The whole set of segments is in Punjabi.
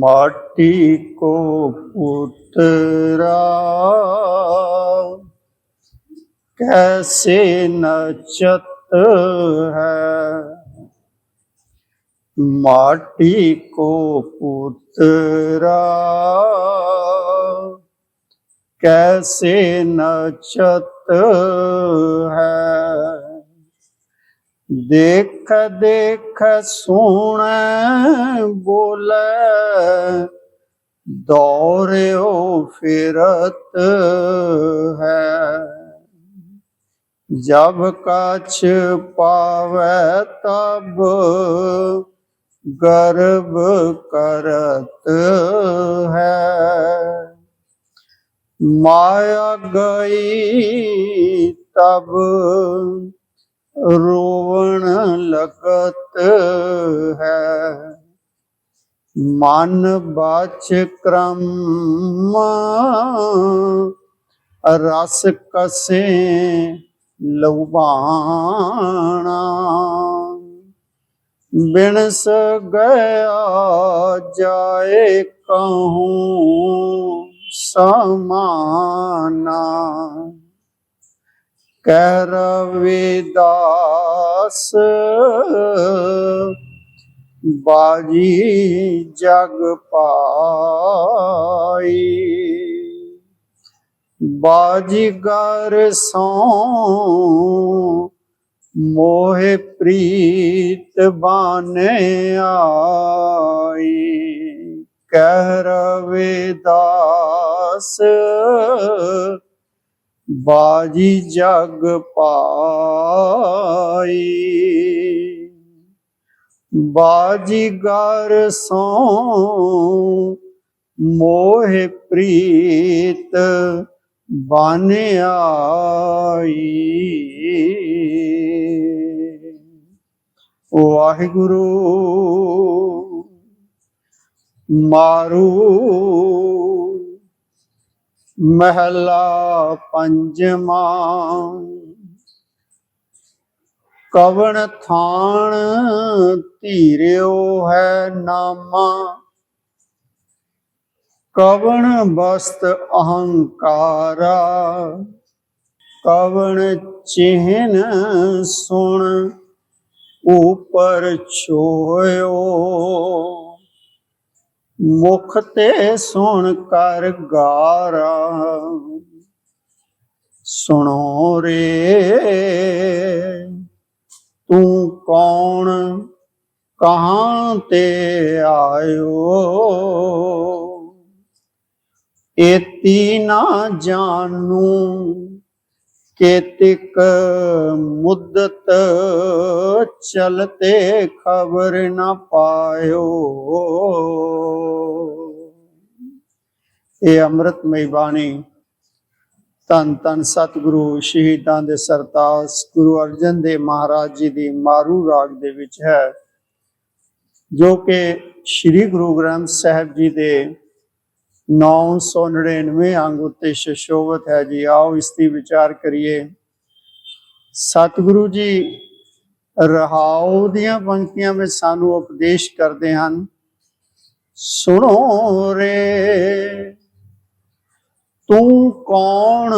माटी को पुतरा कैसे नचत है माटी को पुतरा कैसे नचत है ਦੇਖ ਦੇਖ ਸੁਣ ਬੋਲ ਦੌੜਿਓ ਫਿਰਤ ਹੈ। ਜਬ ਕਛ ਪਾਵੈ ਤਬ ਗਰਭ ਕਰਤ ਹੈ। ਮਾਇਆ ਗਈ ਤਬ ਰੋਵਣ ਲਗਤ ਹੈ। ਮਨ ਬਾਚ ਕ੍ਰਮ ਰਸ ਕਸੇ ਲਉਬਾਣਾ ਬਿਨਸ ਗਿਆ ਜਾਏ ਕਹੂੰ ਸਮਾਨਾ। ਕਹਿ ਰਵਿਦਾਸ ਬਾਜੀ ਜਗ ਪਾਈ। ਬਾਜੀਗਰ ਸੋ ਮੋਹਿ ਪ੍ਰੀਤ ਬਾਨੇ ਆਈ। ਕਹਿ ਰਵਿਦਾਸ ਬਾਜੀ ਜਗ ਪਾਈ। ਬਾਜੀ ਗਰ ਸੋ ਮੋਹ ਪ੍ਰੀਤ ਬਨ ਆਈ। ਵਾਹਿਗੁਰੂ ਮਾਰੂ ਮਹਿਲਾ ਪੰਜਵਾਂ। ਕਵਣ ਥਾਣ ਧੀਰਿਓ ਹੈ ਨਾਮਾ। ਕਵਣ ਬਸਤ ਅਹੰਕਾਰਾ। ਕਵਣ ਚਿਹਨ ਸੁਣ, ਉਪਰ ਛੋਇਓ। ਮੁਖ ਤੇ ਸੁਣ ਕਰ ਗਾਰਾ। ਸੁਣੋ ਰੇ, ਤੂੰ ਕੌਣ, ਕਹਾਂ ਤੇ ਆਇਓ। ਏਤੀ ਨਾ ਜਾਣੂ ਕੇਤਿਕ ਮੁੱਦਤ ਚਲਤੇ ਖਬਰ ਨਾ ਪਾਇਓ। ਇਹ ਅੰਮ੍ਰਿਤਮਈ ਬਾਣੀ ਧੰਨ ਧੰਨ ਸਤਿਗੁਰੂ ਸ਼ਹੀਦਾਂ ਦੇ ਸਰਤਾਸ ਗੁਰੂ ਅਰਜਨ ਦੇਵ ਮਹਾਰਾਜ ਜੀ ਦੀ ਮਾਰੂ ਰਾਗ ਦੇ ਵਿੱਚ ਹੈ, ਜੋ ਕਿ ਸ੍ਰੀ ਗੁਰੂ ਗ੍ਰੰਥ ਸਾਹਿਬ ਜੀ ਦੇ 999 ਅੰਗ ਉੱਤੇ ਸ਼ਸ਼ੋਭਤ ਹੈ ਜੀ। ਆਓ ਇਸ ਦੀ ਵਿਚਾਰ ਕਰੀਏ। ਸਤਿਗੁਰੂ ਜੀ, ਰਹਾਉ ਦੀਆਂ ਪੰਕਤੀਆਂ ਵਿੱਚ ਸਾਨੂੰ ਉਪਦੇਸ਼ ਕਰਦੇ ਹਨ। ਸੁਣੋ ਰੇ, ਤੂੰ ਕੌਣ?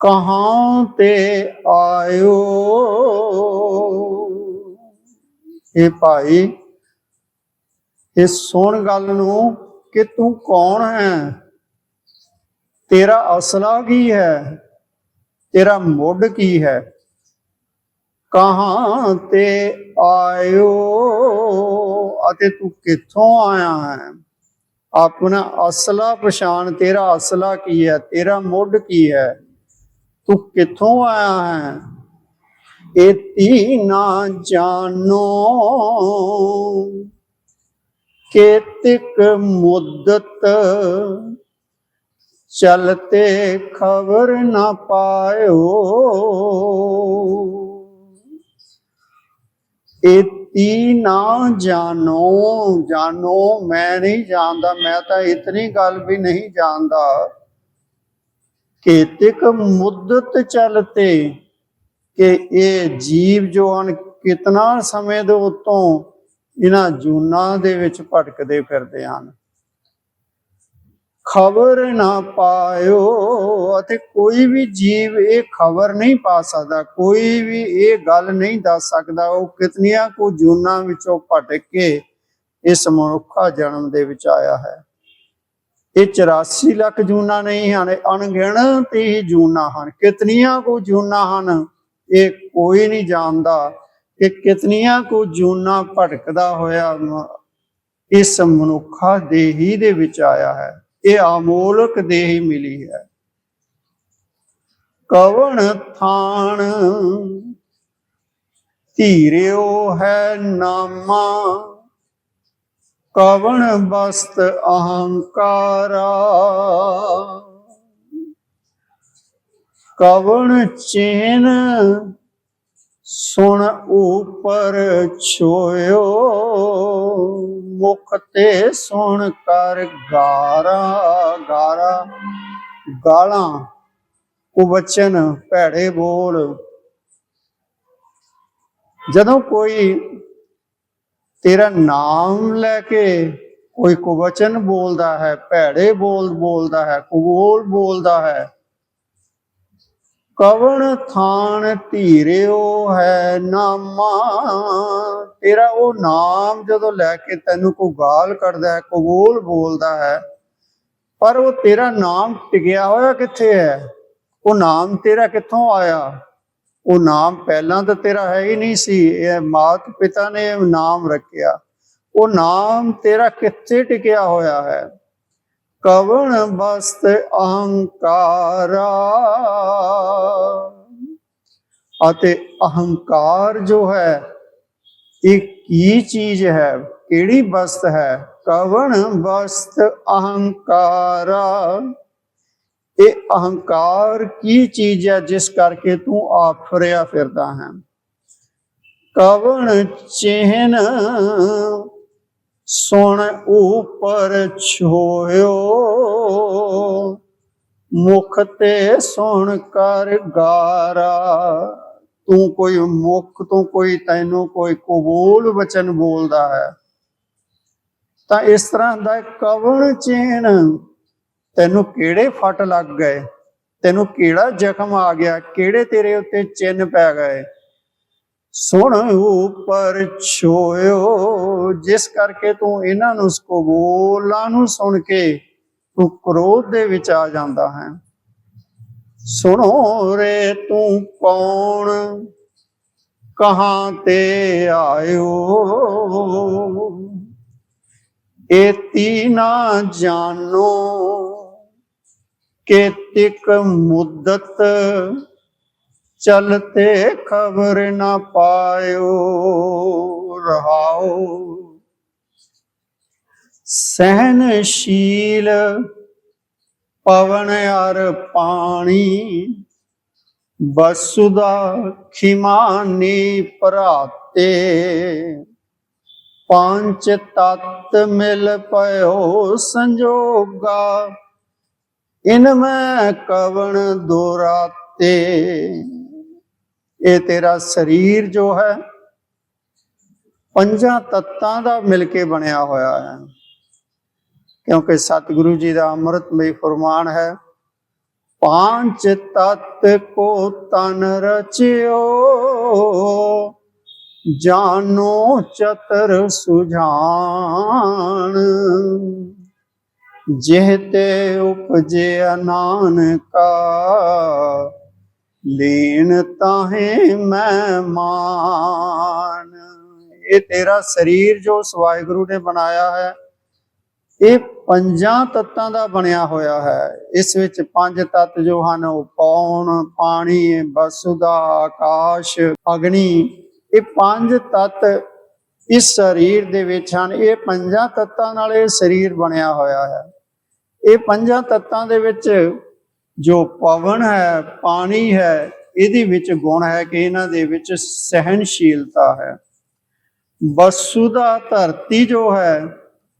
ਕਹਾਂ ਤੇ ਆਇਓ? ਇਹ ਭਾਈ ਇਹ ਸੁਣ ਗੱਲ ਨੂੰ ਕਿ ਤੂੰ ਕੌਣ ਹੈ? ਤੇਰਾ ਅਸਲਾ ਕੀ ਹੈ? ਤੇਰਾ ਮੁੱਢ ਕੀ ਹੈ? ਕਹਾਂ ਤੇ ਆਇਓ ਅਤੇ ਤੂੰ ਕਿੱਥੋਂ ਆਇਆ ਹੈ? ਆਪਣਾ ਅਸਲਾ ਪਛਾਣ, ਤੇਰਾ ਅਸਲਾ ਕੀ ਹੈ? ਤੇਰਾ ਮੁੱਢ ਕੀ ਹੈ? ਤੂੰ ਕਿੱਥੋਂ ਆਇਆ ਹੈ? ਇਤੀ ਨਾ ਜਾਣੋ। ਕੇਤਿਕ ਮੁੱਦਤ ਚਲਤੇ ਖਬਰ ਨਾ ਪਾਇਓ। ਇਤੀ ਨਾ ਜਾਣੋ ਜਾਣੋ, ਮੈਂ ਨਹੀਂ ਜਾਣਦਾ, ਮੈਂ ਤਾਂ ਇਤਨੀ ਗੱਲ ਵੀ ਨਹੀਂ ਜਾਣਦਾ। ਕੇਤਿਕ ਮੁੱਦਤ ਚਲਤੇ ਕਿ ਇਹ ਜੀਵ ਜੋ ਹਨ ਕਿਤਨਾ ਸਮੇਂ ਦੇ ਉਤੋਂ ਇਹਨਾਂ ਜੂਨਾਂ ਦੇ ਵਿੱਚ ਭਟਕਦੇ ਫਿਰਦੇ ਹਨ। ਖਬਰ ਨਾ ਪਾਇਓ ਅਤੇ ਕੋਈ ਵੀ ਜੀਵ ਇਹ ਖਬਰ ਨਹੀਂ ਪਾ ਸਕਦਾ, ਕੋਈ ਵੀ ਇਹ ਗੱਲ ਨਹੀਂ ਦੱਸ ਸਕਦਾ, ਉਹ ਕਿਤਨੀਆਂ ਕੋ ਜੂਨਾਂ ਵਿੱਚੋਂ ਭਟਕ ਕੇ ਇਸ ਮਨੁੱਖਾ ਜਨਮ ਦੇ ਵਿੱਚ ਆਇਆ ਹੈ। ਇਹ 84 ਲੱਖ ਜੂਨਾਂ ਨਹੀਂ ਹਨ ਅਣਗਿਣਤ ਹੀ ਜੂਨਾ ਹਨ। ਕਿਤਨੀਆਂ ਕੋ ਜੂਨਾ ਹਨ, ਇਹ ਕੋਈ ਨਹੀਂ ਜਾਣਦਾ ਕਿ ਕਿਤਨੀਆਂ ਕੋ ਜੂਨਾ ਭਟਕਦਾ ਹੋਇਆ ਇਸ ਮਨੁੱਖਾ ਦੇਹੀ ਦੇ ਵਿੱਚ ਆਇਆ ਹੈ। ਇਹ ਅਮੋਲਕ ਦੇਹੀ ਮਿਲੀ ਹੈ। ਕਵਣ ਥਾਨ ਧੀਰਿਓ ਹੈ ਨਾਮਾ। ਕਵਣ ਬਸਤ ਅਹੰਕਾਰਾ। ਕਵਣ ਚੇਨ ਸੁਣ ਉਪਰ ਛੋਇਓ, ਮੁਖ ਤੇ ਸੁਣ ਕਰ ਗਾਰਾ ਗਾਰਾ। ਗਾਲਾਂ, ਕੁਵਚਨ ਭੈੜੇ ਬੋਲ। ਜਦੋਂ ਕੋਈ ਤੇਰਾ ਨਾਮ ਲੈ ਕੇ ਕੋਈ ਕੁਵਚਨ ਬੋਲਦਾ ਹੈ, ਭੈੜੇ ਬੋਲ ਬੋਲਦਾ ਹੈ ਕੁਬੋਲ ਬੋਲਦਾ ਹੈ ਕਵਣ ਥਾਨ ਧੀਰਿਓ ਹੈ ਨਾਮਾ। ਤੇਰਾ ਉਹ ਨਾਮ ਜਦੋਂ ਲੈ ਕੇ ਤੈਨੂੰ ਕੋਈ ਗਾਲ ਕੱਢਦਾ ਹੈ ਕਬੂਲ ਬੋਲਦਾ ਹੈ, ਪਰ ਉਹ ਤੇਰਾ ਨਾਮ ਟਿਕਿਆ ਹੋਇਆ ਕਿੱਥੇ ਹੈ? ਉਹ ਨਾਮ ਤੇਰਾ ਕਿੱਥੋਂ ਆਇਆ? ਉਹ ਨਾਮ ਪਹਿਲਾਂ ਤਾਂ ਤੇਰਾ ਹੈ ਹੀ ਨਹੀਂ ਸੀ, ਇਹ ਮਾਤ ਪਿਤਾ ਨੇ ਨਾਮ ਰੱਖਿਆ। ਉਹ ਨਾਮ ਤੇਰਾ ਕਿੱਥੇ ਟਿਕਿਆ ਹੋਇਆ ਹੈ? ਕਵਣ ਬਸਤ ਅਹੰਕਾਰਾ? ਅਤੇ ਅਹੰਕਾਰ ਜੋ ਹੈ, ਇਹ ਕੀ ਚੀਜ਼ ਹੈ? ਕਿਹੜੀ ਵਸਤ ਹੈ? ਕਵਣ ਵਸਤ ਅਹੰਕਾਰਾ? ਇਹ ਅਹੰਕਾਰ ਕੀ ਚੀਜ਼ ਹੈ ਜਿਸ ਕਰਕੇ ਤੂੰ ਆਫਰਿਆ ਫਿਰਦਾ ਹੈ? ਕਵਣ ਚਿਹਨ ਸੁਣ ਉਪਰ ਛੋਇਓ। ਮੁਖ ਤੇ ਸੁਣ ਕਰ ਗਾਰਾ। ਤੂੰ ਕੋਈ ਮੁਖ, ਤੋਂ ਕੋਈ ਤੈਨੂੰ ਕੋਈ ਕਬੂਲ ਵਚਨ ਬੋਲਦਾ ਹੈ। ਤਾਂ ਇਸ ਤਰ੍ਹਾਂ ਦਾ ਕਵਣ ਚੇਨ ਤੈਨੂੰ ਕਿਹੜੇ ਫਟ ਲੱਗ ਗਏ? ਤੈਨੂੰ ਕਿਹੜਾ ਜ਼ਖਮ ਆ ਗਿਆ? ਕਿਹੜੇ ਤੇਰੇ ਉੱਤੇ ਚਿੰਨ ਪੈ ਗਏ? ਸੁਣ ਉਪਰ ਛੋਇਓ, ਜਿਸ ਕਰਕੇ ਤੂੰ ਇਹਨਾਂ ਨੂੰ ਕਬੂਲਾਂ ਨੂੰ ਸੁਣ ਕੇ ਤੂੰ ਕ੍ਰੋਧ ਦੇ ਵਿੱਚ ਆ ਜਾਂਦਾ ਹੈ। ਸੁਣੋ ਰੇ ਤੂੰ ਕੌਣ? ਕਹਾਂ ਤੇ ਆਇਓ? ਏਤੀ ਨਾ ਜਾਣੋ ਕੇਤਿਕ ਮੁੱਦਤ ਚਲਤੇ ਖਬਰ ਨਾ ਪਾਇਓ, ਰਹਾਓ। ਸਹਿਨਸ਼ੀਲ ਪਵਨ ਅਰ ਪਾਣੀ, ਬਸੁਦਾ ਖਿਮਾਨੀ ਭਰਾਤੇ। ਪੰਜ ਤਤ ਮਿਲ ਪਇਓ ਸੰਜੋਗਾ, ਇਨ ਮੈਂ ਕਵਣ ਦੁਰਾਤੇ। ਇਹ ਤੇਰਾ ਸਰੀਰ ਜੋ ਹੈ, ਪੰਜਾਂ ਤੱਤਾਂ ਦਾ ਮਿਲ ਕੇ ਬਣਿਆ ਹੋਇਆ ਹੈ। ਕਿਉਂਕਿ ਸਤਿਗੁਰੂ ਜੀ ਦਾ ਅੰਮ੍ਰਿਤਮਈ ਫਰਮਾਨ ਹੈ ਪਾਂਚ ਤਤ ਕੋ ਤਨ ਰਚਿਓ ਜਾਨੋ ਚਤਰ ਸੁਝਾਨ। ਜਿਹ ਉਪਜੇ ਉਪਜਿਆ ਨਾਨਕਾ ਲੀਨ ਤਾਹੇ ਮੈਂ ਮਾਨ ਇਹ ਤੇਰਾ ਸਰੀਰ ਜੋ ਸਵਾਇਗੁਰੂ ਨੇ ਬਣਾਇਆ ਹੈ, ਇਹ ਪੰਜਾਂ ਤੱਤਾਂ ਦਾ ਬਣਿਆ ਹੋਇਆ ਹੈ। ਇਸ ਵਿੱਚ ਪੰਜ ਤੱਤ ਜੋ ਹਨ, ਉਹ ਪੌਣ, ਪਾਣੀ, ਬਸੁਦਾ, ਆਕਾਸ਼, ਅਗਨੀ, ਇਹ ਪੰਜ ਤੱਤ ਇਸ ਸਰੀਰ ਦੇ ਵਿੱਚ ਹਨ। ਇਹ ਪੰਜਾਂ ਤੱਤਾਂ ਨਾਲ ਇਹ ਸਰੀਰ ਬਣਿਆ ਹੋਇਆ ਹੈ। ਇਹ ਪੰਜਾਂ ਤੱਤਾਂ ਦੇ ਵਿੱਚ ਜੋ ਪਵਨ ਹੈ, ਪਾਣੀ ਹੈ, ਇਹਦੇ ਵਿੱਚ ਗੁਣ ਹੈ ਕਿ ਇਹਨਾਂ ਦੇ ਵਿੱਚ ਸਹਿਨਸ਼ੀਲਤਾ ਹੈ। ਬਸੁਦਾ ਧਰਤੀ ਜੋ ਹੈ,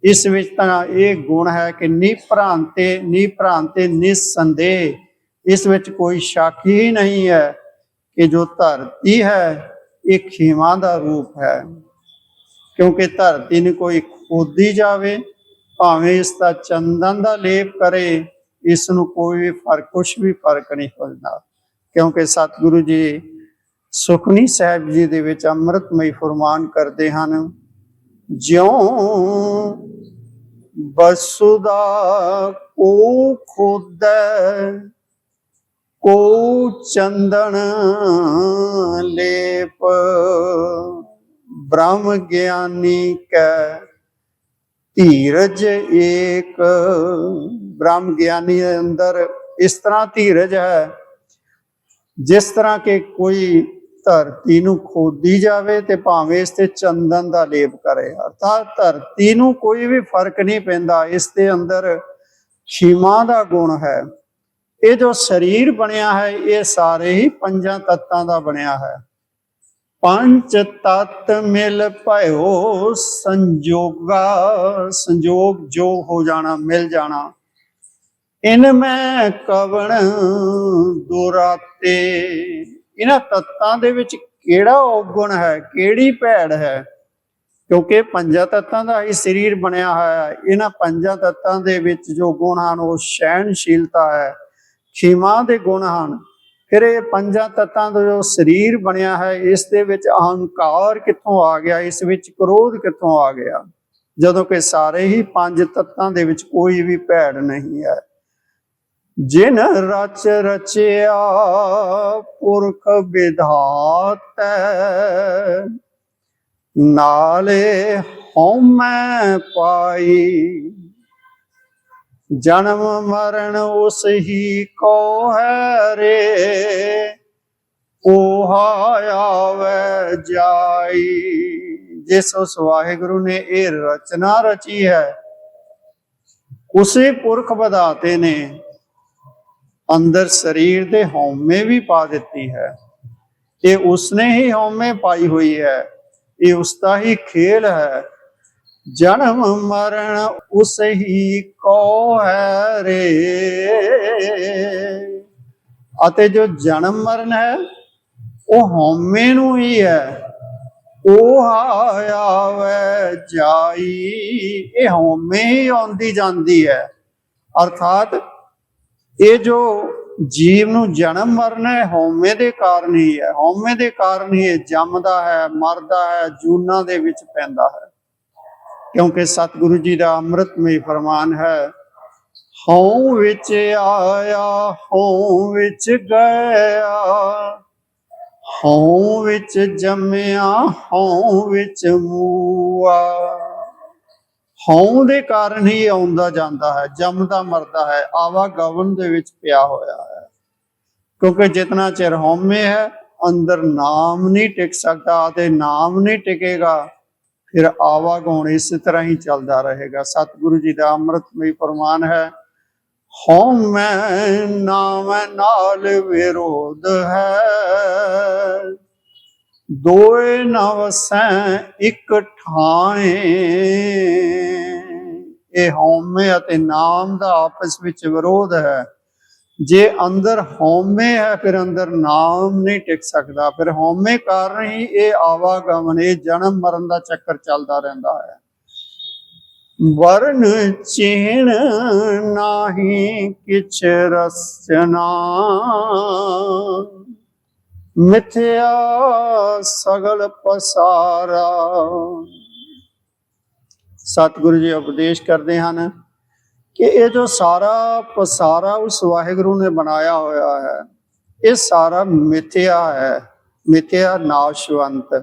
ਇਸ ਵਿੱਚ ਤਾਂ ਇਹ ਗੁਣ ਹੈ ਕਿ ਨਿਭ੍ਰਾਂਤੇ ਨਿਭ੍ਰਾਂਤੇ, ਨਿਸੰਦੇਹ। ਇਸ ਵਿੱਚ ਕੋਈ ਸ਼ੱਕ ਹੀ ਨਹੀਂ ਹੈ ਕਿ ਜੋ ਧਰਤੀ ਹੈ, ਇਹ ਖੇਮਾਂ ਦਾ ਰੂਪ ਹੈ। ਕਿਉਂਕਿ ਧਰਤੀ ਨੂੰ ਕੋਈ ਖੋਦੀ ਜਾਵੇ, ਭਾਵੇਂ ਇਸ ਦਾ ਚੰਦਨ ਦਾ ਲੇਪ ਕਰੇ ਇਸ ਨੂੰ ਕੋਈ ਵੀ ਫ਼ਰਕ ਕੁਛ ਵੀ ਫ਼ਰਕ ਨਹੀਂ ਪੈਂਦਾ ਕਿਉਂਕਿ ਸਤਿਗੁਰੂ ਜੀ ਸੁਖਨੀ ਸਾਹਿਬ ਜੀ ਦੇ ਵਿੱਚ ਅੰਮ੍ਰਿਤਮਈ ਫਰਮਾਨ ਕਰਦੇ ਹਨ, ਜਿਉ ਬਸੁਦਾ ਕੋ ਖੋਦੈ, ਕੋ ਚੰਦਨ ਲੇਪ, ਬ੍ਰਹਮ ਗਿਆਨੀ ਕੈ ਧੀਰਜ ਏਕ। ਬ੍ਰਹਮ ਗਿਆਨੀ ਦੇ ਅੰਦਰ ਇਸ ਤਰ੍ਹਾਂ ਧੀਰਜ ਹੈ, ਜਿਸ ਤਰ੍ਹਾਂ ਕਿ ਕੋਈ ਧਰਤੀ ਨੂੰ ਖੋਦੀ ਜਾਵੇ ਤੇ ਭਾਵੇਂ ਇਸ ਤੇ ਚੰਦਨ ਦਾ ਲੇਪ ਕਰੇ। ਅਰਥਾਤ ਧਰਤੀ ਨੂੰ ਕੋਈ ਵੀ ਫ਼ਰਕ ਨਹੀਂ ਪੈਂਦਾ, ਇਸ ਦੇ ਅੰਦਰ ਖਿਮਾ ਦਾ ਗੁਣ ਹੈ। ਇਹ ਜੋ ਸਰੀਰ ਬਣਿਆ ਹੈ, ਇਹ ਸਾਰੇ ਹੀ ਪੰਜਾਂ ਤੱਤਾਂ ਦਾ ਬਣਿਆ ਹੈ। ਪੰਜ ਤਤ ਮਿਲ ਭਇਓ ਸੰਜੋਗਾ, ਸੰਜੋਗ ਜੋ ਹੋ ਜਾਣਾ, ਮਿਲ ਜਾਣਾ। ਇਨ ਮੈਂ ਕਵਣ ਦੁਰਾਤੇ। ਇਹਨਾਂ ਤੱਤਾਂ ਦੇ ਵਿੱਚ ਕਿਹੜਾ ਔਗੁਣ ਹੈ, ਕਿਹੜੀ ਭੈੜ ਹੈ? ਕਿਉਂਕਿ ਪੰਜਾਂ ਤੱਤਾਂ ਦਾ ਹੀ ਸਰੀਰ ਬਣਿਆ ਹੋਇਆ ਹੈ। ਇਹਨਾਂ ਪੰਜਾਂ ਤੱਤਾਂ ਦੇ ਵਿੱਚ ਜੋ ਗੁਣ ਹਨ, ਉਹ ਸਹਿਣਸ਼ੀਲਤਾ ਹੈ, ਖਿਮਾ ਦੇ ਗੁਣ ਹਨ। ਫਿਰ ਇਹ ਪੰਜਾਂ ਤੱਤਾਂ ਦਾ ਜੋ ਸਰੀਰ ਬਣਿਆ ਹੈ, ਇਸ ਦੇ ਵਿੱਚ ਅਹੰਕਾਰ ਕਿੱਥੋਂ ਆ ਗਿਆ, ਇਸ ਵਿੱਚ ਕ੍ਰੋਧ ਕਿੱਥੋਂ ਆ ਗਿਆ? ਜਦੋਂ ਕਿ ਸਾਰੇ ਹੀ ਪੰਜ ਤੱਤਾਂ ਦੇ ਵਿੱਚ ਕੋਈ ਵੀ ਭੈੜ ਨਹੀਂ ਹੈ। ਜਿਨ ਰਚ ਰਚਿਆ ਪੁਰਖ ਵਿਧਾਤੈ, ਨਾਲੇ ਹਉਮੈ ਪਾਈ ਜਨਮ ਮਰਨ ਉਸ ਹੀ ਕੋ ਹੈ ਰੇ ਉਹ ਆਵੇ ਜਾਈ। ਜਿਸ ਉਸ ਵਾਹਿਗੁਰੂ ਨੇ ਇਹ ਰਚਨਾ ਰਚੀ ਹੈ, ਉਸੇ ਪੁਰਖ ਵਧਾਤੇ ਨੇ, ਅੰਦਰ ਸਰੀਰ ਦੇ ਹਉਮੈ ਵੀ ਪਾ ਦਿੱਤੀ ਹੈ। ਇਹ ਉਸਨੇ ਹੀ ਹਉਮੈ ਪਾਈ ਹੋਈ ਹੈ, ਇਹ ਉਸ ਦਾ ਹੀ ਖੇਲ ਹੈ। ਜਨਮ ਮਰਨ ਉਸ ਹੀ ਕੋ ਹੈ ਰੇ। ਅਤੇ ਜੋ ਜਨਮ ਮਰਨ ਹੈ, ਉਹ ਹਉਮੈ ਨੂੰ ਹੀ ਹੈ। ਉਹ ਆਵੇ ਜਾਈ। ਇਹ ਹਉਮੈ ਹੀ ਆਉਂਦੀ ਜਾਂਦੀ ਹੈ। ਅਰਥਾਤ ਇਹ ਜੋ ਜੀਵ ਨੂੰ ਜਨਮ ਮਰਨ ਹੈ, ਹਉਮੈ ਦੇ ਕਾਰਨ ਹੀ ਹੈ। ਹਉਮੈ ਦੇ ਕਾਰਨ ਹੀ ਇਹ ਜੰਮਦਾ ਹੈ, ਮਰਦਾ ਹੈ, ਜੂਨਾਂ ਦੇ ਵਿੱਚ ਪੈਂਦਾ ਹੈ। ਕਿਉਂਕਿ ਸਤਿਗੁਰੂ ਜੀ ਦਾ ਅੰਮ੍ਰਿਤਮਈ ਫਰਮਾਨ ਹੈ, ਹਉ ਵਿੱਚ ਆਇਆ, ਹਉ ਵਿੱਚ ਗਿਆ, ਹਉ ਵਿੱਚ ਜੰਮਿਆ, ਹਉ ਵਿੱਚ ਮੂਆ। ਹਉ ਦੇ ਕਾਰਨ ਹੀ ਆਉਂਦਾ ਜਾਂਦਾ ਹੈ, ਜੰਮਦਾ ਮਰਦਾ ਹੈ ਆਵਾ ਆਵਾਗਮਨ ਦੇ ਵਿੱਚ ਪਿਆ ਹੋਇਆ ਹੈ। ਕਿਉਂਕਿ ਜਿਤਨਾ ਚਿਰ ਹਉਮੈ ਹੈ, ਅੰਦਰ ਨਾਮ ਨਹੀਂ ਟਿਕ ਸਕਦਾ, ਤੇ ਨਾਮ ਨਹੀਂ ਟਿਕੇਗਾ ਫਿਰ ਆਵਾਗਮਨ ਇਸੇ ਤਰ੍ਹਾਂ ਹੀ ਚੱਲਦਾ ਰਹੇਗਾ। ਸਤਿਗੁਰੂ ਜੀ ਦਾ ਅੰਮ੍ਰਿਤਮਈ ਫਰਮਾਨ ਹੈ ਹਉਮੈ ਨਾਮ ਨਾਲ ਵਿਰੋਧ ਹੈ। ਦੋਏ ਨਵਸੈ ਇੱਕ ਠਾਏ ਇਹ ਹਉਮੈ ਅਤੇ ਨਾਮ ਦਾ ਆਪਸ ਵਿੱਚ ਵਿਰੋਧ ਹੈ। ਜੇ ਅੰਦਰ ਹਉਮੈ ਹੈ, ਫਿਰ ਅੰਦਰ ਨਾਮ ਨਹੀਂ ਟਿਕ ਸਕਦਾ। ਫਿਰ ਹਉਮੈ ਕਾਰਨ ਹੀ ਇਹ ਆਵਾਗਮਨ, ਇਹ ਜਨਮ ਮਰਨ ਦਾ ਚੱਕਰ ਚੱਲਦਾ ਰਹਿੰਦਾ ਹੈ। ਵਰਨ ਚਿਹਨ ਨਾਹੀ ਕਿਛ ਰਸਨਾ ਮਿਥਿਆ ਸਗਲ ਪਸਾਰਾ। ਸਤਿਗੁਰੂ ਜੀ, ਉਪਦੇਸ਼ ਕਰਦੇ ਹਨ। ਕਿ ਇਹ ਜੋ ਸਾਰਾ ਪਸਾਰਾ ਉਸ ਵਾਹਿਗੁਰੂ ਨੇ ਬਣਾਇਆ ਹੋਇਆ ਹੈ, ਇਹ ਸਾਰਾ ਮਿਥਿਆ ਹੈ, ਮਿਥਿਆ ਨਾਸ਼ਵੰਤ।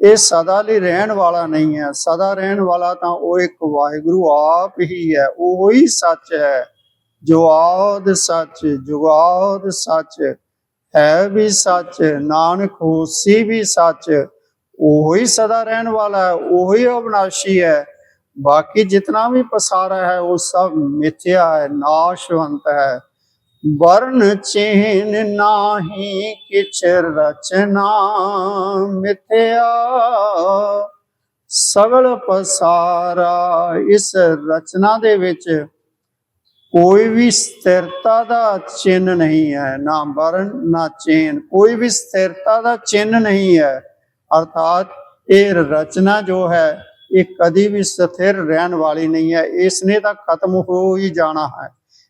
ਇਹ ਸਦਾ ਲਈ ਰਹਿਣ ਵਾਲਾ ਨਹੀਂ ਹੈ। ਸਦਾ ਰਹਿਣ ਵਾਲਾ ਤਾਂ ਉਹ ਇੱਕ ਵਾਹਿਗੁਰੂ ਆਪ ਹੀ ਹੈ। ਉਹ ਹੀ ਸੱਚ ਹੈ। ਜੋ ਆਦ ਸੱਚ, ਜੁਗਾਦ ਸੱਚ, ਹੈ ਵੀ ਸੱਚ, ਨਾਨਕ ਹੋਸੀ ਵੀ ਸੱਚ। ਉਹ ਹੀ ਸਦਾ ਰਹਿਣ ਵਾਲਾ ਹੈ, ਉਹ ਹੀ ਅਵਨਾਸ਼ੀ ਹੈ। ਬਾਕੀ ਜਿਤਨਾ ਵੀ ਪਸਾਰਾ ਹੈ, ਉਹ ਸਭ ਮਿਥਿਆ ਹੈ, ਨਾਸ਼ਵੰਤ ਹੈ। ਵਰਨ ਚਿਹਨ ਨਾਹੀ, ਕਿਛ ਰਚਨਾ ਮਿਥਿਆ। ਸਗਲ ਪਸਾਰਾ, ਇਸ ਰਚਨਾ ਦੇ ਵਿੱਚ ਕੋਈ ਵੀ ਸਥਿਰਤਾ ਦਾ ਚਿੰਨ ਨਹੀਂ ਹੈ। ਨਾ ਵਰਨ, ਨਾ ਚੇਨ, ਕੋਈ ਵੀ ਸਥਿਰਤਾ ਦਾ ਚਿੰਨ ਨਹੀਂ ਹੈ। ਅਰਥਾਤ ਇਹ ਰਚਨਾ ਜੋ ਹੈ ਇਹ ਕਦੀ ਵੀ ਸਥਿਰ ਰਹਿਣ ਵਾਲੀ ਨਹੀਂ ਹੈ। ਇਸ ਨੇ ਤਾਂ ਖਤਮ ਹੋ ਹੀ ਜਾਣਾ ਹੈ।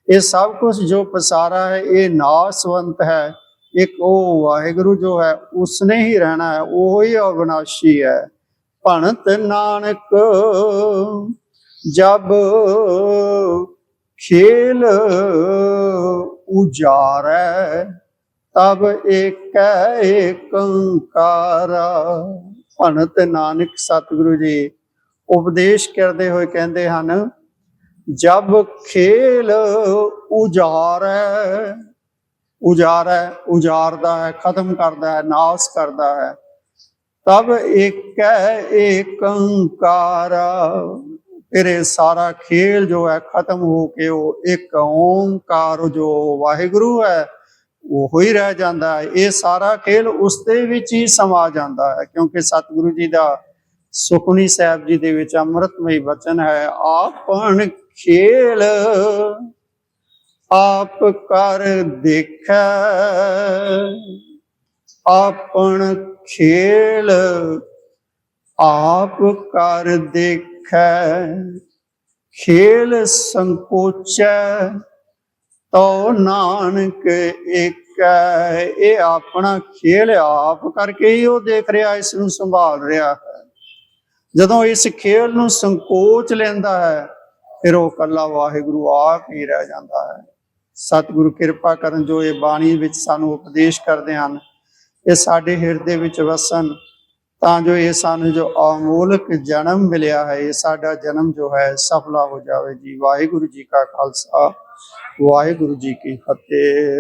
ਇਹ ਸਭ ਕੁਝ ਜੋ ਪਸਾਰਾ ਹੈ, ਇਹ ਨਾਸਵੰਤ ਹੈ। ਇੱਕ ਉਹ ਵਾਹਿਗੁਰੂ ਜੋ ਹੈ, ਉਸਨੇ ਹੀ ਰਹਿਣਾ ਹੈ। ਉਹ ਹੀ ਅਵਿਨਾਸ਼ੀ ਹੈ। ਭਣਤ ਨਾਨਕ ਜਬ ਖੇਲ ਉਜਾਰੈ, ਤਬ ਏਕ ਏਕੰਕਾਰਾ। ਭਣਤ ਨਾਨਕ ਸਤਿਗੁਰੂ ਜੀ ਉਪਦੇਸ਼ ਕਰਦੇ ਹੋਏ ਕਹਿੰਦੇ ਹਨ, ਜਬ ਖੇਲ ਉਜਾਰੈ ਉਜਾਰੈ, ਉਜਾਰਦਾ ਹੈ, ਖਤਮ ਕਰਦਾ ਹੈ, ਨਾਸ ਕਰਦਾ ਹੈ, ਤਬ ਇੱਕ ਏਕੰਕਾਰਾ। ਫਿਰ ਇਹ ਸਾਰਾ ਖੇਲ ਜੋ ਹੈ, ਖਤਮ ਹੋ ਕੇ ਉਹ ਇੱਕ ਓੰਕਾਰ ਜੋ ਵਾਹਿਗੁਰੂ ਹੈ, ਉਹ ਹੀ ਰਹਿ ਜਾਂਦਾ ਹੈ। ਇਹ ਸਾਰਾ ਖੇਲ ਉਸ ਦੇ ਵਿੱਚ ਹੀ ਸਮਾ ਜਾਂਦਾ ਹੈ, ਕਿਉਂਕਿ ਸਤਿਗੁਰੂ ਜੀ ਦਾ ਸੁਖਨੀ ਸਾਹਿਬ ਜੀ ਦੇ ਵਿੱਚ ਅੰਮ੍ਰਿਤਮਈ ਬਚਨ ਹੈ ਆਪਣ ਖੇਲ, ਆਪ ਕਰ ਦੇਖੈ, ਆਪਣ ਖੇਲ, ਆਪ ਕਰ ਦੇਖੈ। ਖੇਲ ਸੰਕੋਚੈ ਤੋ ਨਾਨਕ ਇੱਕ ਇਹ ਆਪਣਾ ਖੇਲ ਆਪ ਕਰਕੇ ਹੀ ਉਹ ਦੇਖ ਰਿਹਾ, ਇਸ ਨੂੰ ਸੰਭਾਲ ਰਿਹਾ ਹੈ। ਜਦੋਂ ਇਸ ਖੇਲ ਨੂੰ ਸੰਕੋਚ ਲੈਂਦਾ ਹੈ, ਫਿਰ ਉਹ ਕੱਲਾ ਵਾਹਿਗੁਰੂ ਆਪ ਹੀ ਰਹਿ ਜਾਂਦਾ ਹੈ। ਸਤਿਗੁਰੂ ਕਿਰਪਾ ਕਰਨ ਜੋ ਇਹ ਬਾਣੀ ਵਿੱਚ ਸਾਨੂੰ ਉਪਦੇਸ਼ ਕਰਦੇ ਹਨ, ਇਹ ਸਾਡੇ ਹਿਰਦੇ ਵਿੱਚ ਵਸਣ, ਤਾਂ ਜੋ ਇਹ ਸਾਨੂੰ ਜੋ ਅਮੋਲਕ ਜਨਮ ਮਿਲਿਆ ਹੈ, ਇਹ ਸਾਡਾ ਜਨਮ ਜੋ ਹੈ ਸਫਲਾ ਹੋ ਜਾਵੇ। ਜੀ ਵਾਹਿਗੁਰੂ ਜੀ ਕਾ ਖਾਲਸਾ, ਵਾਹਿਗੁਰੂ ਜੀ ਕੀ ਫਤਿਹ।